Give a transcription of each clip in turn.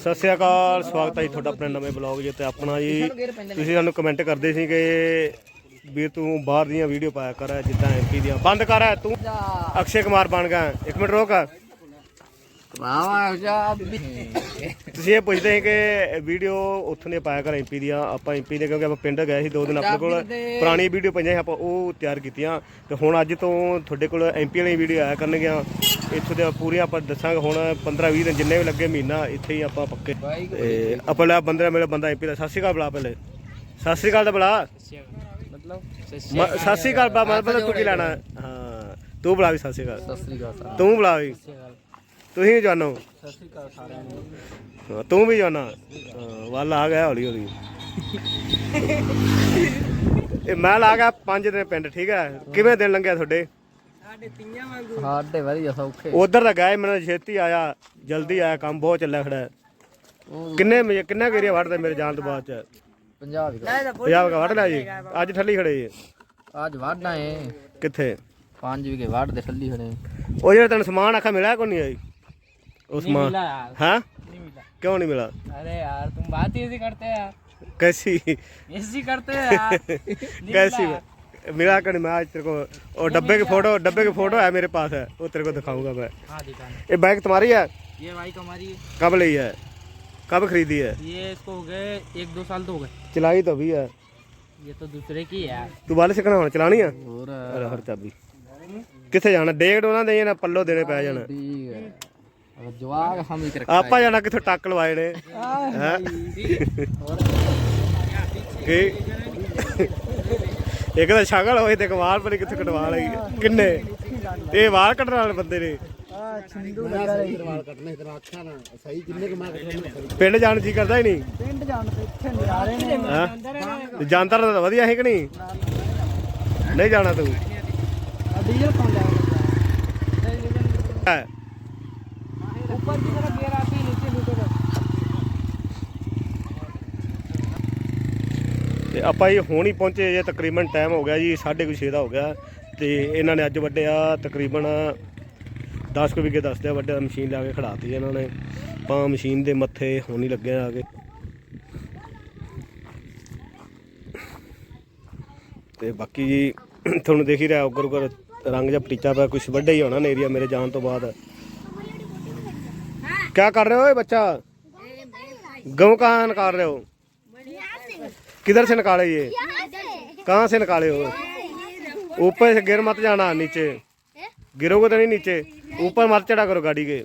ਸਤਿ ਸ਼੍ਰੀ ਅਕਾਲ, ਸਵਾਗਤ ਹੈ ਜੀ ਤੁਹਾਡਾ ਆਪਣੇ ਨਵੇਂ ਬਲੌਗ ਜੇ ਤੇ ਆਪਣਾ ਜੀ, ਤੁਸੀਂ ਸਾਨੂੰ ਕਮੈਂਟ ਕਰਦੇ ਸੀ ਕਿ ਵੀ ਤੂੰ ਬਾਹਰ ਦੀਆਂ ਵੀਡੀਓ ਪਾਇਆ ਕਰ, ਜਿੱਦਾਂ ਐਮਪੀ ਦੀਆਂ। ਬੰਦ ਕਰ, ਤੂੰ। ਅਕਸ਼ੇ ਕੁਮਾਰ ਬਣ ਗਿਆ। ਇੱਕ ਮਿੰਟ ਰੋਕ। ਵਾਵਾ ਤੁਸੀਂ ਇਹ ਪੁੱਛਦੇ ਸੀ ਕਿ ਵੀਡੀਓ ਉੱਥੋਂ ਦੇ ਪਾਇਆ ਕਰ ਐਮਪੀ ਦੀਆਂ ਆਪਾਂ ਐਮਪੀ ਦੇ ਕਿਉਂਕਿ ਆਪਾਂ ਪਿੰਡ ਗਏ ਸੀ ਦੋ ਦਿਨ ਆਪਣੇ ਕੋਲ ਪੁਰਾਣੀ ਵੀਡੀਓ ਪਈਆਂ ਸੀ ਆਪਾਂ ਉਹ ਤਿਆਰ ਕੀਤੀਆਂ। ਤੇ ਹੁਣ ਅੱਜ ਤੋਂ ਤੁਹਾਡੇ ਕੋਲ ਐਮਪੀ ਵਾਲੀ ਵੀਡੀਓ ਆਇਆ ਕਰਨਗੀਆਂ। ਇੱਥੋਂ ਦੇ ਪੂਰੀਆਂ ਆਪਾਂ ਦੱਸਾਂਗੇ ਹੁਣ 15 20 ਦਿਨ ਜਿੰਨੇ ਵੀ ਲੱਗੇ ਮਹੀਨਾ ਇੱਥੇ ਹੀ ਆਪਾਂ ਪੱਕੇ। ਤੇ ਆਪਾਂ ਲੈ ਬੰਦੇ ਮੇਰਾ ਬੰਦਾ ਐਮਪੀ ਦਾ। ਸਤਿ ਸ਼੍ਰੀ ਅਕਾਲ ਬੁਲਾ ਪਹਿਲੇ। ਸਤਿ ਸ਼੍ਰੀ ਅਕਾਲ ਦਾ ਬੁਲਾ। ਮਤਲਬ ਸਤਿ ਸ਼੍ਰੀ ਅਕਾਲ ਬਾ ਮਤਲਬ ਤੂੰ ਕੀ ਲੈਣਾ? ਹਾਂ ਤੂੰ ਬੁਲਾ ਵੀ ਸਤਿ ਸ਼੍ਰੀ ਅਕਾਲ ਸਤਿ ਸ੍ਰੀ ਅਕਾਲ। ਤੂੰ ਬੁਲਾ ਵੀ। ਤੁਸੀਂ ਵੀ ਜਾਣੋ। ਸਤਿ ਸ੍ਰੀ ਅਕਾਲ ਸਾਰਿਆਂ ਨੂੰ। ਹਾਂ, ਤੂੰ ਵੀ ਜਾਣਾ। ਵੱਲ ਆ ਗਿਆ ਹੌਲੀ ਹੌਲੀ। ਇਹ ਮੈਂ ਲਾ ਗਿਆ 5 ਦਿਨ ਪਿੰਡ ਠੀਕ ਹੈ? ਕਿਵੇਂ ਦਿਨ ਲੰਘਿਆ ਤੁਹਾਡੇ? ਸਾਡੇ ਵਧੀਆ ਸੌਖੇ। ਉਧਰ ਤਾਂ ਗਏ ਮੈਨੂੰ ਛੇਤੀ ਆਇਆ ਜਲਦੀ ਆਇਆ ਕੰਮ ਬਹੁਤ ਚੱਲਿਆ ਖੜਾ। ਕਿੰਨੇ ਕਿੰਨਾ ਏਰੀਆ ਵੜਦਾ ਮੇਰੇ ਜਾਣ ਤੋਂ ਬਾਅਦ ਚ? ਪੰਜਾਬ ਹੀ ਪੰਜਾਬ ਦਾ ਵੜ ਲਿਆ ਜੀ। ਅੱਜ ਠੱਲੀ ਖੜੇ ਜੀ। ਅੱਜ ਵਾਢਣਾ ਏ ਕਿੱਥੇ? ਪੰਜ ਵਿਗੇ ਵਾਢ ਦੇ ਥੱਲੀ ਖੜੇ। ਉਹ ਜਿਹੜਾ ਤੈਨੂੰ ਸਮਾਨ ਆਖਾ ਮਿਲਿਆ ਕੋਈ ਨਹੀਂ ਆਈ? ਉਹ ਸਮਾਨ यार ਹਾਂ नहीं मिला क्यों नहीं मिला अरे यार तुम बात ही ऐसी करते हैं यार कैसी ऐसी करते हैं यार कैसी मिला कर नहीं मैं आज तेरे को और डब्बे की फोटो डब्बे की फोटो है मेरे पास है वो तेरे को दिखाऊंगा मैं हाँ दिखाना ये बैग तुम्हारी है ये बाइक हमारी है कब ली है कब खरीदी है ये इसको हो गए एक दो साल तो हो गए चलाई तो अभी है ये तो दूसरे की है यार तू बाल सिखना होना चलानी है और अरे हर चाबी ਕਿੱਥੇ ਜਾਣਾ ਡੇਢ ਉਹਨਾਂ ਦੇ ਨਾ ਪੱਲੋ ਦੇਣੇ ਪੈ ਜਾਣ ठीक है ਆਪਾਂ ਜਾਣਾ ਕਿੱਥੇ ਟੱਕ ਲਵਾਏ ਨੇ। ਹੈ? ਇੱਕ ਤਾਂ ਸ਼ਗਲ ਹੋਏ ਤੇ ਕਮਾਲ ਪਰ ਕਿੱਥੇ ਕਟਵਾ ਲਈ ਕਿੰਨੇ? ਇਹ ਵਾਲ ਕੱਟਣ ਵਾਲੇ ਬੰਦੇ ਨੇ। ਪਿੰਡ ਜਾਣ ਜੀ ਕਰਦਾ ਹੀ ਨਹੀਂ। ਪਿੰਡ ਜਾਣ ਤੇ ਇੱਥੇ ਨਿਆਰੇ ਨੇ। ਜਾਂਦਾ ਤਾਂ ਵਧੀਆ ਹੈ ਕਿ ਨਹੀਂ? ਨਹੀਂ ਜਾਣਾ ਤੂੰ। ਡੀਜ਼ਲ ਪਾਉਂਦਾ ਹੈ। ऊपर की तरफ गियर आती है नीचे नीचे का ਤੇ ਆਪਾਂ ਇਹ ਹੁਣ ਹੀ ਪਹੁੰਚੇ ਜੇ ਤਕਰੀਬਨ ਟਾਈਮ ਹੋ ਗਿਆ ਜੀ 6:30 ਦਾ ਹੋ ਗਿਆ ਤੇ ਇਹਨਾਂ ਨੇ ਅੱਜ ਵੱਡਿਆ ਤਕਰੀਬਨ 10 ਕੁ ਵਿਗੇ ਦੱਸਦੇ ਆ ਵੱਡੇ ਮਸ਼ੀਨ ਲਾ ਕੇ ਖੜਾਤੀ ਇਹਨਾਂ ਨੇ ਆਪਾਂ ਮਸ਼ੀਨ ਦੇ ਮੱਥੇ ਹੁਣ ਹੀ ਲੱਗੇ ਆ ਕੇ ਤੇ ਬਾਕੀ ਜੀ ਤੁਹਾਨੂੰ ਦੇਖ ਹੀ ਰਿਹਾ ਉੱਗਰ ਉੱਗਰ ਰੰਗ ਜਿਹਾ ਪਟੀਚਾ ਪਿਆ ਕੁਝ ਵੱਡਾ ਹੀ ਹੋਣਾ ਨੇ ਏਰੀਆ ਮੇਰੇ ਜਾਣ ਤੋਂ ਬਾਅਦ क्या कर रहे हो ये बच्चा गेहूं कहाँ निकाल रहे हो किधर से निकाले ये कहाँ से निकाले हो ऊपर से गिर मत जाना नीचे गिरोगे तो नहीं नीचे ऊपर मत चढ़ा करो गाड़ी के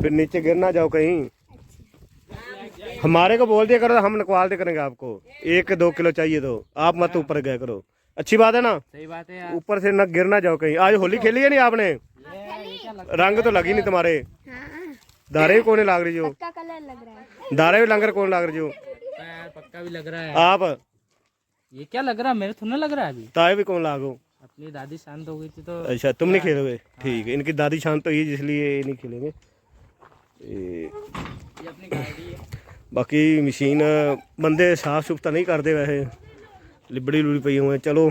फिर नीचे गिर ना जाओ कहीं हमारे को बोल दिया करो हम निकवाल दे करेंगे आपको एक दो किलो चाहिए तो आप मत ऊपर गए करो अच्छी बात है ना सही बात है यार ऊपर से न गिर ना जाओ कहीं आज होली खेली है नहीं आपने ये ये क्या लग रंग तो लगी नहीं तुम्हारे दारे भी कोने लाग रही जो का कलर लग रहा है दारे भी लंगर कौन लाग रही जो रहा है यार पक्का भी लग रहा है आप ये क्या लग रहा है मेरे थोड़ा लग रहा है अभी ताए भी कौन लागो अपनी दादी शांत हो गई थी तो अच्छा तुम नहीं खेलोगे ठीक है इनकी दादी शांत तो हुई इसलिए ये नहीं खेलेंगे ये ये अपनी गाड़ी है ਬਾਕੀ ਮਸ਼ੀਨ ਬੰਦੇ ਸਾਫ ਸੁਫ ਤਾਂ ਨਹੀਂ ਕਰਦੇ ਵੈਸੇ ਲਿਬੜੀ ਲੁੜੀ ਪਈ ਹੋਏ ਚਲੋ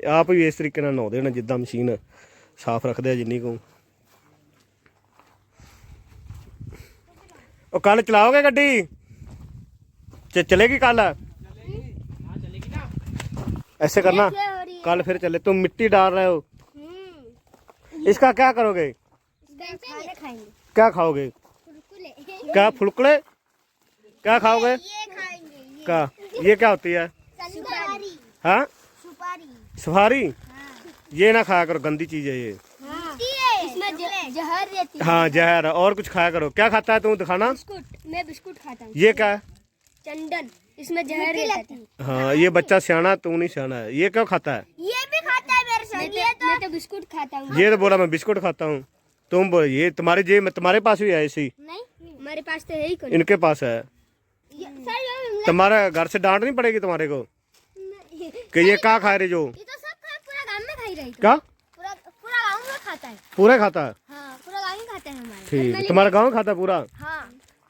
ਆਪ ਵੀ ਇਸ ਤਰੀਕੇ ਨਾਲ ਨਹਾਉਂਦੇ ਨੇ ਜਿੱਦਾਂ ਮਸ਼ੀਨ ਸਾਫ ਰੱਖਦੇ ਆ ਜਿੰਨੀ ਕੁ ਉਹ ਕੱਲ ਚਲਾਓਗੇ ਗੱਡੀ ਚ ਚਲੇਗੀ ਕੱਲ ऐसे करना क्या हो रही है कल फिर चले तुम मिट्टी डाल रहे हो हम्म इसका क्या करोगे इसका खाना खाएंगे क्या खाओगे कुरकुरे क्या फुलकड़े क्या खाओगे ये खाएंगे क्या ये क्या होती है सुपारी हाँ सुपारी सफारी ये ना खाया करो गंदी चीज है ये हाँ इसमें ज- जहर रहती है। हाँ जहर। और कुछ खाया करो। क्या खाता है तुम दिखाना। बिस्कुट। मैं बिस्कुट खाता हूँ। ये क्या है? चंदन। इसमें जहर रहता है हाँ ये बच्चा सियाना तू नहीं सियाना है। ये क्यों खाता है? ये भी खाता है मेरे साथ। ये तो मैं तो बिस्कुट खाता हूँ। ये तो बोला मैं बिस्कुट खाता हूँ। तुम बोल ये तुम्हारे जे तुम्हारे पास भी है ऐसी। नहीं। हमारे पास तो है ही इनके पास है। तुम्हारा घर से डांट नहीं पड़ेगी तुम्हारे को? ये कि ये क्या खा रहे जो? ये तो सब खा पूरा गाँव में खा ही। रही क्या? खाता है। पूरा खाता है? हाँ पूरा गाँव में खाता है हमारे। ठीक है तुम्हारा गाँव खाता है पूरा? हाँ।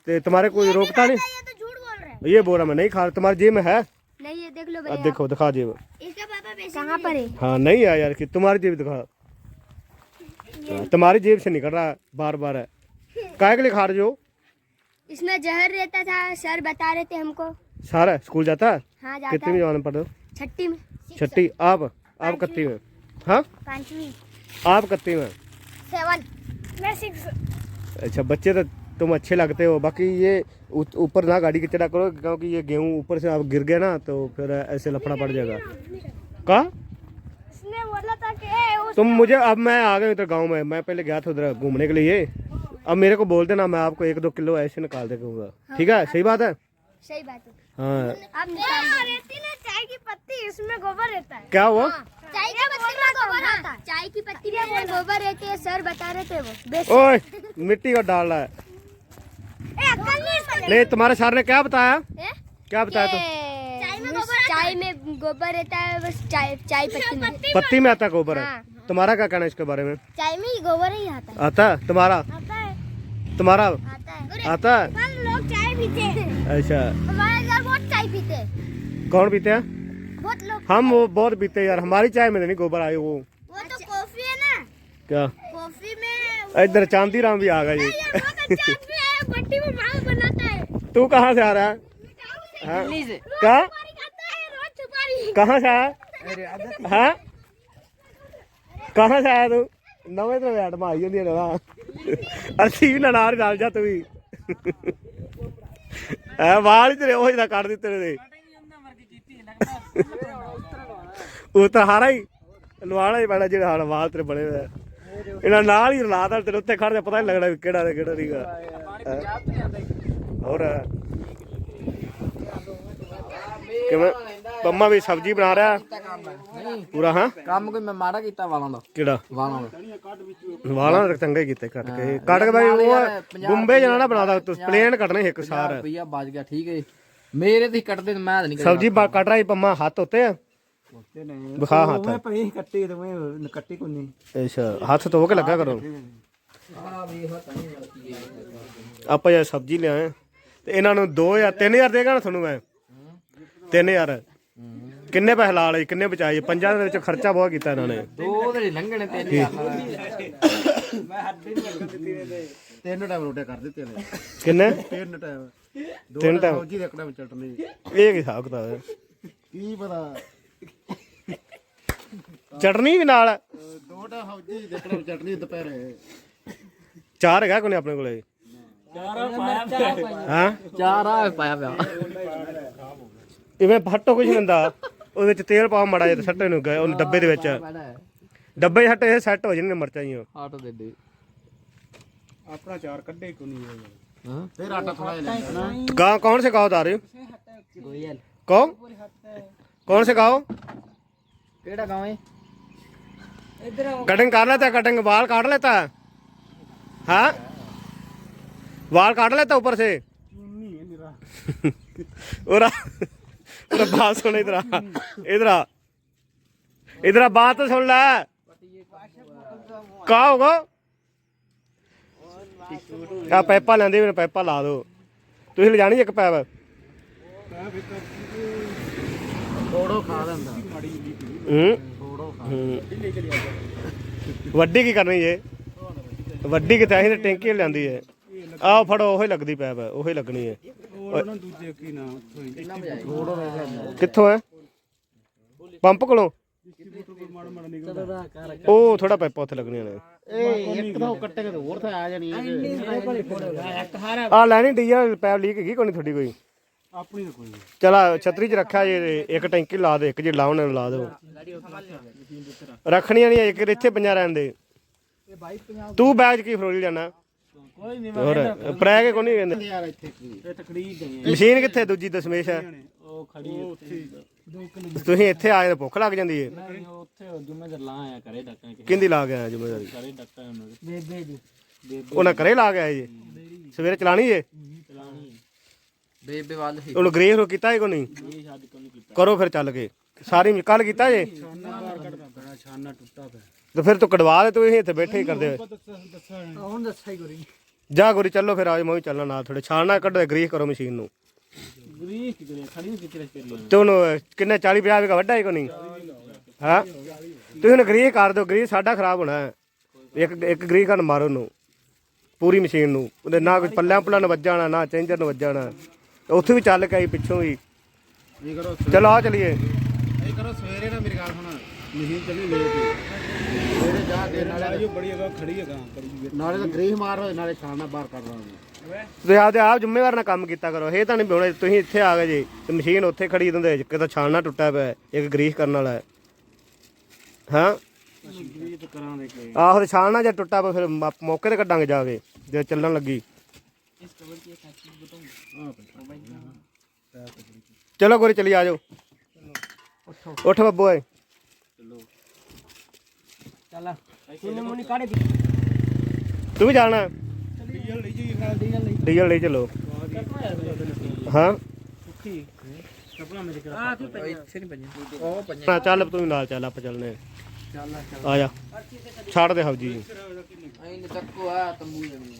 तो तुम्हारे कोई रोकता नहीं? ये तो झूठ बोल रहे हैं? ये बोला मैं नहीं खा रहा। तुम्हारी जेब में है? नहीं ये देख लो अब देखो दिखा जेब। इसका पापा पैसे कहाँ पर है? हाँ नहीं है यार कि तुम्हारी जेब दिखा। तुम्हारी जेब से निकल रहा है बार बार है। काय के लिए खा रहे हो? इसमें जहर रहता था सर बता रहे थे हमको। सारा स्कूल जाता है? हाँ जाता कितनी है। में जमाने पढ़ते हो? छठी में। छठी आप आप कत्ती में हाँ? पांचवी। आप कत्ती में सेवन। मैं सिक्स। अच्छा बच्चे तो तुम अच्छे लगते हो। बाकी ये ऊपर ना गाड़ी की चढ़ा करो क्योंकि ये गेहूँ ऊपर से आप गिर गए ना तो फिर ऐसे लफड़ा पड़ जाएगा। कहा तुम मुझे अब मैं आ गया इधर गाँव में। मैं पहले गया था उधर घूमने के लिए। अब मेरे को बोल देना मैं आपको एक दो किलो ऐसे निकाल देगा ठीक है? सही बात है? सही बात है। हाँ। अब रहती ना चाय की पत्ती इसमें गोबर रहता है। क्या हुआ? चाय की पत्ती में गोबर आता है। चाय की पत्ती में गोबर रहती है सर बता रहे थे वो। ओए मिट्टी को डाल रहा है। नहीं तुम्हारे सर ने क्या बताया? ए? क्या बताया तो? चाय में गोबर चाय में गोबर रहता है बस चाय चाय पत्ती में। पत्ती में आता गोबर है। हाँ। तुम्हारा क्या कहना है इसके बारे में? चाय में ही गोबर ही आता है। आता है? तुम्हारा? आता है। तुम्हारा आता है आता है हम लोग चाय पीते हैं अच्छा हमारे घर बहुत चाय पीते हैं कौन पीते हैं बहुत लोग हम वो बहुत पीते हैं यार हमारी चाय में नहीं गोबर आए वो वो तो कॉफी है ना क्या कॉफी में इधर चांदी राम भी आ गए तू कहाँ से आ रहा है कहा कहाँ से आया हाँ कहाँ से आया तू नवे तो बैठ मारी होंगी ਅਸੀਂ ਵੀ ਨਨਾਰ ਨਾਲ ਜਾ ਤੂੰ ਵੀ। ਐ ਵਾਲ ਹੀ ਤੇਰੇ ਉਹ ਜਿਹੜਾ ਕੱਢ ਦਿੱਤੇ ਨੇ। ਉਹ ਤਾਂ ਹਾਰਾ ਹੀ। ਲਵਾਣਾ ਹੀ ਪੈਣਾ ਜਿਹੜਾ ਹਾਲ ਵਾਲ ਤੇਰੇ ਬਣੇ ਹੋਏ ਆ। ਇਹਨਾਂ ਨਾਲ ਹੀ ਰਲਾਤਾ ਤੇਰੇ ਉੱਤੇ ਖੜਦੇ ਪਤਾ ਨਹੀਂ ਲੱਗਣਾ ਵੀ ਕਿਹੜਾ ਤੇ ਕਿਹੜਾ ਨਹੀਂਗਾ ਹੋਰ। ਕਿਵੇਂ? ਪੰਮਾ ਵੀ ਸਬਜ਼ੀ ਬਣਾ ਰਿਹਾ? ਪੂਰਾ ਹਾਂ? ਕੰਮ ਕੋਈ ਮੈਂ ਮਾੜਾ ਕੀਤਾ ਵਾਲਾਂ ਦਾ। ਕਿਹੜਾ? ਵਾਲਾਂ ਦਾ। ਵਾਲਾਂ ਦਾ ਚੰਗਾ ਕੀਤਾ ਕੱਟ ਕੇ। ਕੱਟ ਕੇ ਬਾਈ ਉਹ ਬੰਬੇ ਜਣਾ ਨਾ ਬਣਾਦਾ ਤੂੰ ਪਲੇਨ ਕੱਟਣੇ ਇੱਕ ਸਾਰ। ਰੁਪਈਆ ਬਚ ਗਿਆ ਠੀਕ ਹੈ ਮੇਰੇ ਤੇ ਕੱਟਦੇ ਮੈਂ ਤਾਂ ਨਹੀਂ ਸਬਜ਼ੀ ਬਾ- ਕੱਟ ਰਹੀ ਪੰਮਾ ਹੱਥ ਉੱਤੇ? ਆ ਵਿਖਾ ਹੱਥ। ਪਈ ਕੱਟੀ ਤੇ ਮੈਂ ਕੱਟੀ ਕੋਈ ਨਹੀਂ। ਅੱਛਾ ਹੱਥ ਧੋ ਕੇ ਲੱਗਾ ਕਰੋ। ਆਪਾਂ ਜੇ ਸਬਜ਼ੀ ਲਿਆਏ ਤੇ ਇਹਨਾਂ ਨੂੰ 2 ਜਾਂ 3000 ਦੇਗਾ ਨਾ ਤੁਹਾਨੂੰ ਮੈਂ। 3000 ਕਿੰਨੇ ਪੈਸੇ ਲਾ ਲਏ ਕਿੰਨੇ ਬਚਾਏ? ਪੰਜਾਂ ਦੇ ਵਿੱਚ ਖਰਚਾ ਬਹੁਤ ਕੀਤਾ ਇਹਨਾਂ ਨੇ। ਦੋ ਦੇ ਲੰਘਣੇ ਤੇ ਨਹੀਂ ਤਿੰਨ ਟਾਈਮ ਰੋਟੀਆਂ ਕਰ ਦਿੱਤੇ ਨੇ। ਕਿੰਨੇ? ਤਿੰਨ ਟਾਈਮ ਤਿੰਨ ਟਾਈਮ ਫੌਜੀ ਦੇ ਕੜਾ ਚਟਨੀ। ਇਹ ਕੀ ਹਿਸਾਬ ਕਿਤਾਬ ਹੈ? ਕੀ ਪਤਾ? ਚਟਨੀ ਵੀ ਨਾਲ ਦੋ ਟਾਈਮ ਫੌਜੀ ਦੇ ਕੜਾ ਚਟਨੀ ਦੁਪਹਿਰੇ। ਚਾਰ ਹੈਗਾ ਕੋਨੇ ਆਪਣੇ ਕੋਲੇ? ਹਾਂ? ਚਾਰ ਆ ਪਾਇਆ ਪਿਆ। ਇਵੇਂ ਫੱਟੋ ਕੁਝ ਨਹੀਂ ਹੁੰਦਾ ਉਹਦੇ ਵਿੱਚ ਤੇਲ ਪਾਓ ਮੜਾ ਜਿਹਾ ਤੇ ਸੱਟੇ ਨੂੰ ਗਏ ਉਹਨੂੰ ਡੱਬੇ ਦੇ ਵਿੱਚ ਡੱਬੇ 'ਚ ਸੱਟੇ ਇਹ ਸੈੱਟ ਹੋ ਜਾਣਗੇ ਮਿਰਚਾਂ ਹੀ ਆਟੋ ਦੇ ਦੇ ਆਪਣਾ ਚਾਰ ਕੱਢੇ ਕੋ ਨਹੀਂ ਹਾਂ ਫਿਰ ਆਟਾ ਥੋੜਾ ਜਿਹਾ ਲੈਣਾ गाँव कौन से गाँव उतारे ਗੋਇਲ कौन कौन से गाँव ਕਿਹੜਾ ਗਾਉਂ ਹੈ कटिंग कर लेता है कटिंग बाल काट लेता है हाँ बाल काट लेता है ऊपर से उरा उरा बात सुन इधर आ इधर आ इधर आ बात तो सुन ले कहा होगा ਆ ਪੈਪਾ ਲੈਂਦੇ ਵੀ ਪੈਪਾ ਲਾ ਦਿਓ ਤੁਸੀਂ ਲਿਜਾਣੀ ਇੱਕ ਪੈਪ ਥੋੜੋ ਖਾ ਲੈਂਦਾ ਹੂੰ ਥੋੜੋ ਖਾ ਹੂੰ। ਵੱਡੀ ਕੀ ਕਰਨੀ ਜੇ ਵੱਡੀ ਕਿਤੇ ਅਸੀਂ ਤੇ ਟੈਂਕੀ ਲਿਆਂਦੀ ਹੈ ਆਹ ਫੜੋ ਉਹੀ ਲੱਗਦੀ ਪੈਪ ਹੈ ਉਹੀ ਲੱਗਣੀ ਹੈ ਦੂਜੇ ਕੀ ਨਾ। ਗਿਆ ਕਿੱਥੋਂ ਹੈ? ਪੰਪ ਕੋਲੋਂ? ਉਹ ਥੋੜਾ ਪੈਪਾ ਉੱਥੇ ਲੱਗਣੀਆਂ ਨੇ। ਇਹ ਇੱਕ ਤਾਂ ਕੱਟੇ ਤੇ ਹੋਰ ਤਾਂ ਆ ਜਾਣੀ ਆ। ਲੈਣੀ ਡੀਜ਼ਲ ਪੈਪ ਲੀਕ ਹੈਗੀ ਕੋਈ ਨਹੀਂ ਤੁਹਾਡੀ ਕੋਈ? ਆਪਣੀ ਤਾਂ ਕੋਈ ਚਲਾ ਛਤਰੀ 'ਚ ਰੱਖਿਆ ਜੇ ਇੱਕ ਟੈਂਕੀ ਲਾ ਦੇ ਇੱਕ ਜੇ ਲਾਉਣ ਨੂੰ ਲਾ ਦਿਓ ਰੱਖਣੀਆਂ ਨਹੀਂ ਇੱਕ ਇੱਥੇ ਪੰਜਾ ਰਹਿਣ ਦੇ। ਤੂੰ ਬੈਗ 'ਚ ਕੀ ਫਰੋਲੀ ਜਾਣਾ? ਕੋਈ ਨਹੀਂ ਹੋਰ ਪ੍ਰੈ ਕੇ ਕੋਈ ਨਹੀਂ ਕਹਿੰਦੇ? ਯਾਰ ਇੱਥੇ ਕੀ? ਇਹ ਤਕਰੀਰ ਗਏ ਮਸ਼ੀਨ ਕਿੱਥੇ ਦੂਜੀ ਦਸ਼ਮੇਸ਼? ਹੈ ਉਹ ਖੜੀ ਉੱਥੇ ਤੁਸੀਂ ਇੱਥੇ ਆਏ ਤਾਂ ਭੁੱਖ ਲੱਗ ਜਾਂਦੀ ਹੈ ਨਹੀਂ ਉੱਥੇ ਜੁਮੇ ਤੇ ਲਾ ਆਇਆ ਕਰੇ ਡੱਕਾਂ ਕੇ। ਕਿੰਦੀ ਲਾ ਗਿਆ ਜ਼ਿੰਮੇਵਾਰੀ ਕਰੇ ਡੱਕਾਂ ਉਹਨਾਂ ਦੇ। ਬੇਬੇ ਦੀ। ਉਹਨਾਂ ਘਰੇ ਲਾ ਗਿਆ ਜੀ? ਸਵੇਰੇ ਚਲਾਣੀ ਜੇ? ਬੇਬੇ ਵੱਲ ਹੀ ਉਹਨੂੰ ਗ੍ਰੇਸ ਰੋ ਕੀਤਾ ਹੈ ਕੋਈ ਨਹੀਂ ਕਰੋ ਫਿਰ ਚੱਲ ਕੇ। ਸਾਰੀ ਕੱਲ ਕੀਤਾ ਜੇ? ਛਾਨਾ ਟੁੱਟਾ ਪਿਆ। ਤੇ ਫਿਰ ਤੂੰ ਕਢਵਾ ਦੇ ਤੂੰ ਇਹ ਇੱਥੇ ਬੈਠੇ ਹੀ ਕਰਦੇ ਹੁਣ ਦੱਸਾ ਹੀ ਕਰੀ ਜਾ ਗੋਰੀ ਚੱਲੋ ਫਿਰ ਆਜ ਮੈਂ ਵੀ ਚੱਲਣਾ ਨਾਲ ਥੋੜੇ ਛਾਣਾ ਕੱਢੋ ਗ੍ਰੀਸ ਕਰੋ ਮਸ਼ੀਨ ਨੂੰ। ਗਰੀਸ ਕੀ ਕਰੇ ਖੜੀ ਕਿਤੇ ਕਰੀ ਤੇ ਉਹਨੂੰ ਕਿੰਨੇ 40 50 ਦਾ ਵੱਡਾ ਹੀ ਕੋਈ ਨਹੀਂ? ਹਾਂ? ਤੁਸੀਂ ਉਹਨੂੰ ਗ੍ਰੀਸ ਕਰ ਦਿਓ ਗ੍ਰੀਸ ਸਾਡਾ ਖਰਾਬ ਹੋਣਾ ਹੈ। ਇੱਕ ਇੱਕ ਗ੍ਰੀਸ ਘੰਟ ਮਾਰੋ ਉਹਨੂੰ ਪੂਰੀ ਮਸ਼ੀਨ ਨੂੰ। ਉਹਦੇ ਨਾ ਕੋਈ ਪੱਲਿਆਂ ਪੁੱਲਾਂ ਨੂੰ ਵੱਜਾਣਾ ਨਾ ਚੇਂਜਰ ਨੂੰ ਵੱਜਾਣਾ ਉੱਥੇ ਵੀ ਚੱਲ ਕੇ ਆਈ ਪਿੱਛੋਂ ਵੀ। ਚਲੋ ਆ ਚਲੀਏ। ਇਹ ਕਰੋ ਸਵੇਰੇ ਨਾ ਮੇਰੀ ਗੱਲ ਸੁਣ। ਮਸ਼ੀਨ ਚੱਲੀ ਲੇਟ ਸਵੇਰੇ ਜਾ ਕੇ ਨਾਲੇ ਜੋ ਬੜੀ ਜਗ੍ਹਾ ਖੜੀ ਹੈਗਾ ਕਰੀ ਨਾਲੇ ਤਾਂ ਗ੍ਰੀਸ ਮਾਰ ਹੋਏ ਨਾਲੇ ਨਾਲ ਬਾਹਰ ਕੱਢ ਲਾਂਗੇ। ਤੁਸੀਂ ਆਪਦੇ ਆਪ ਜ਼ਿੰਮੇਵਾਰ ਨਾਲ ਕੰਮ ਕੀਤਾ ਕਰੋ ਇਹ ਤਾਂ ਨਹੀਂ ਹੁਣ ਤੁਸੀਂ ਇੱਥੇ ਆ ਗਏ ਜੀ ਤੇ ਮਸ਼ੀਨ ਉੱਥੇ ਖੜੀ ਦਿੰਦੇ ਕਿਤੇ ਛਾਲਣਾ ਟੁੱਟਿਆ ਪਿਆ ਹੈ, ਇੱਕ ਗ੍ਰੀਸ ਕਰਨ ਵਾਲਾ ਹੈ। ਆਹੋ ਤੇ ਛਾਲਣਾ ਜੇ ਟੁੱਟਾ ਪਿਆ ਫਿਰ ਮੌਕੇ ਤੇ ਕੱਢਾਂਗੇ ਜਾ ਕੇ ਜੇ ਚੱਲਣ ਲੱਗੀ। ਚਲੋ ਗੋਰੀ ਚਲੀ ਆ ਜਾਓ। ਉੱਠ ਬੱਬੂ ਓਏ। ਤੂੰ ਵੀ ਜਾਣਾ। ਡੀਜ਼ਲ ਲਈ ਚਲੋ। ਹਾਂ। ਸੁੱਖੀ। ਕਪੜਾ ਮੇਰੇ ਕੋਲ। ਤੂੰ ਪੰਜਾ ਚੱਲ ਤੂੰ ਨਾਲ ਚੱਲ ਆਪਾਂ ਚੱਲਨੇ ਆ ਛੱਡ ਦੇ ਹਵਜੀ ਜੀ ਐਂ ਤੱਕੋ ਆ ਤੰਬੂ ਜਮੀ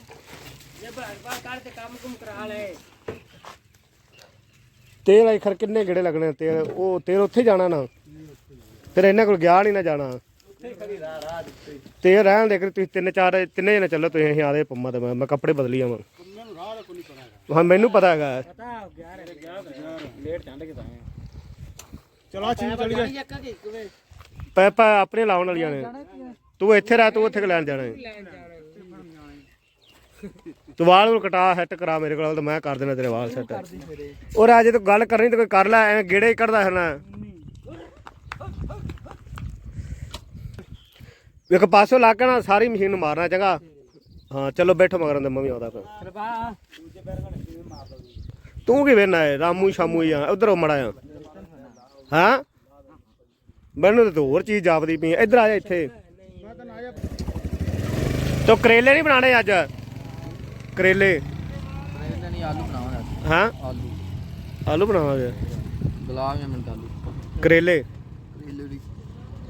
ਜੇ ਬਾਹਰ ਕਰ ਤੇ ਕੰਮ ਕਰਾ ਲੈ। ਤੇਲ ਆਈ ਖਰ ਕਿੰਨੇ ਗੇੜੇ ਲੱਗਣੇ ਤੇਲ ਉਹ ਤੇਲ ਉੱਥੇ ਜਾਣਾ ਨਾ। ਤੇਰੇ ਇਹਨਾਂ ਕੋਲ ਗਿਆ ਨਹੀਂ ਨਾ ਜਾਣਾ। ਤੇਲ ਰਹਿਣ ਦੇ ਕਿ ਤੁਸੀਂ ਤਿੰਨ ਚਾਰ ਤਿੰਨੇ ਜਣੇ ਚੱਲੋ ਤੁਸੀਂ ਅਸੀਂ ਆਦੇ ਪੰਮਾ ਤੇ ਮੈਂ ਮੈਂ ਕੱਪੜੇ ਬਦਲੀ ਆਵਾਂ ਹਾਂ ਮੈਨੂੰ ਪਤਾ ਹੈਗਾ। ਪਤਾ ਹੋ ਗਿਆ ਰੇ ਲੇਟ ਚੰਡ ਕੇ ਤਾਂ ਚਲੋ ਚੀਜ਼ ਚਲੀ ਜਾ ਪੈਪਾ ਆਪਣੇ ਲਾਉਣ ਵਾਲੀਆਂ ਨੇ। ਤੂੰ ਇੱਥੇ ਰਹਿ ਤੂੰ ਉੱਥੇ ਲੈਣ ਜਾਣਾ ਹੈ? ਤੂੰ ਵਾਲ ਨੂੰ ਕਟਾ ਸੈੱਟ ਕਰਾ ਮੇਰੇ ਕੋਲ ਤਾਂ ਮੈਂ ਕਰ ਦੇਣਾ ਤੇਰੇ ਵਾਲ ਸੈੱਟ ਉਹ ਰਾਜੇ ਤੂੰ ਗੱਲ ਕਰਨੀ ਤੇ ਕੋਈ ਕਰ ਲੈ ਐਵੇਂ ਗੇੜੇ ਹੀ ਕੱਢਦਾ ਫਿਰਨਾ। ਇੱਕ ਪਾਸੋਂ ਲਾ ਕੇ ਨਾ ਸਾਰੀ ਮਸ਼ੀਨ ਨੂੰ ਮਾਰਨਾ ਚੰਗਾ। ਹਾਂ ਚਲੋ ਬੈਠੋ ਮਗਰਾਂ ਦੇ ਮੈਂ ਵੀ ਆਉਂਦਾ ਫਿਰ। ਤੂੰ ਕੀ ਵੇਨਾ ਹੈ ਰਾਮੂ ਸ਼ਾਮੂ ਹੀ ਆ। ਉਧਰੋਂ ਮੜਾ ਆ ਹਾਂ? ਮੈਨੂੰ ਤਾਂ ਹੋਰ ਚੀਜ਼ ਜਾਪਦੀ ਪਈ। ਇੱਧਰ ਆ ਜਾ ਇੱਥੇ। ਤੋ ਕਰੇਲੇ ਨਹੀਂ ਬਣਾਣੇ ਅੱਜ? ਕਰੇਲੇ। ਨਹੀਂ ਆਲੂ ਬਣਾਵਾਂਗਾ ਹਾਂ? ਆਲੂ ਆਲੂ ਬਣਾਵਾਂਗੇ। ਗੁਲਾਬ ਜਾਮਨ ਆਲੂ। ਕਰੇਲੇ। ਕਰੇਲੇ ਦੀ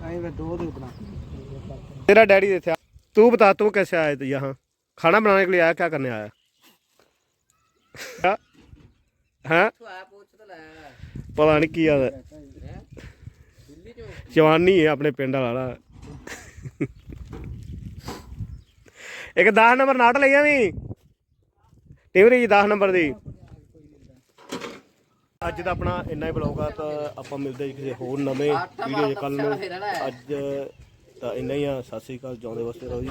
ਆਏ ਵੇ ਦੋ ਦੋ ਬਣਾ। तेरा डैडी थे तू बता तू कैसे आया था यहाँ खाना बनाने के लिए आया क्या करने आया हाँ? हाँ ਤੂੰ ਆ ਪੁੱਛ ਤਾਂ ਲੈ पता नहीं की याद ਦਿੱਲੀ ਚੋਂ जवानी है अपने पिंड वाला ਇੱਕ 10 ਨੰਬਰ ਨਾਟ ਲਈਆਂ ਵੀ ਟਿਵਰੀ ਜੀ 10 ਨੰਬਰ ਦੀ ਅੱਜ ਦਾ ਆਪਣਾ ਇੰਨਾ ਹੀ ਬਲੌਗ ਆ ਤਾਂ ਆਪਾਂ ਮਿਲਦੇ ਹਾਂ ਕਿਸੇ ਹੋਰ ਨਵੇਂ ਵੀਡੀਓ 'ਚ ਕੱਲ ਨੂੰ ਅੱਜ ਤਾਂ ਇੰਨਾ ਹੀ ਆ। ਸਤਿ ਸ੍ਰੀ ਅਕਾਲ ਜਿਉਂਦੇ ਵਾਸਤੇ ਰਹੋ ਜੀ।